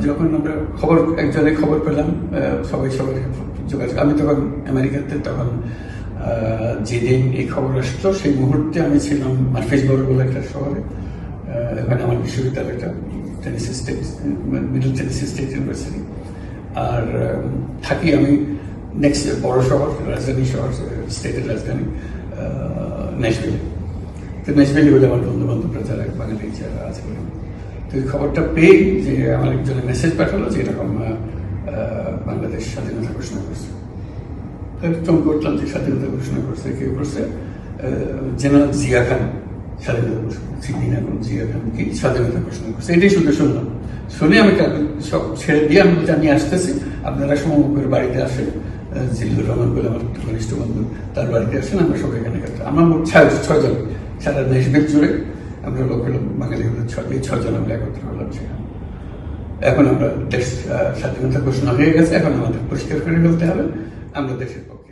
যখন আমরা খবর একজনে খবর পেলাম আহ, সবাই সবাই যোগাযোগ আমি তখন আমেরিকাতে তখন আহ, যেদিন এই খবর আসতো সেই মুহূর্তে আমি ছিলাম মার্ফেসবর্গ বলে একটা শহরে ওখানে আমার বিশ্ববিদ্যালয়টা state middle Tennessee state university আর থাকি আমি নেক্সট বড় শহর রাজধানী শহর স্টেটের রাজধানী ন্যাশভিলে তো ন্যাশভিলে হলে আমার বন্ধু বান্ধবরা বাঙালি যারা আছে তো এই খবরটা পেয়ে যে আমার একজনে মেসেজ পাঠালো যে এরকম বাংলাদেশ স্বাধীনতা ঘোষণা করছে। চমক করলাম যে স্বাধীনতা ঘোষণা করছে কেউ করছে? জেনারেল জিয়া খান স্বাধীনতা ঘোষণা সিদ্দিন এখন জিয়া খান কি স্বাধীনতা ঘোষণা করছে। এটাই শুধু শুনলাম। শুনে আমি কাগজ সব ছেড়ে দিয়ে আমি জানিয়ে আসতেছি, আপনারা সমগ্রের বাড়িতে আসেন। জিল্লুর রহমান বলে আমার ঘনিষ্ঠ বন্ধু, তার বাড়িতে আসেন, আমরা সবাই এখানে আমরা মোট ছয় ছয়জন, সারা দেশবিদ জুড়ে। আমরা লোক হলাম, বাঙালি হলো এই ছজন আমরা একত্র হলাম সেখানে। এখন আমরা দেশ স্বাধীনতা ঘোষণা হয়ে গেছে, এখন আমাদের পরিষ্কার করে ফেলতে হবে। আমরা দেশের পক্ষে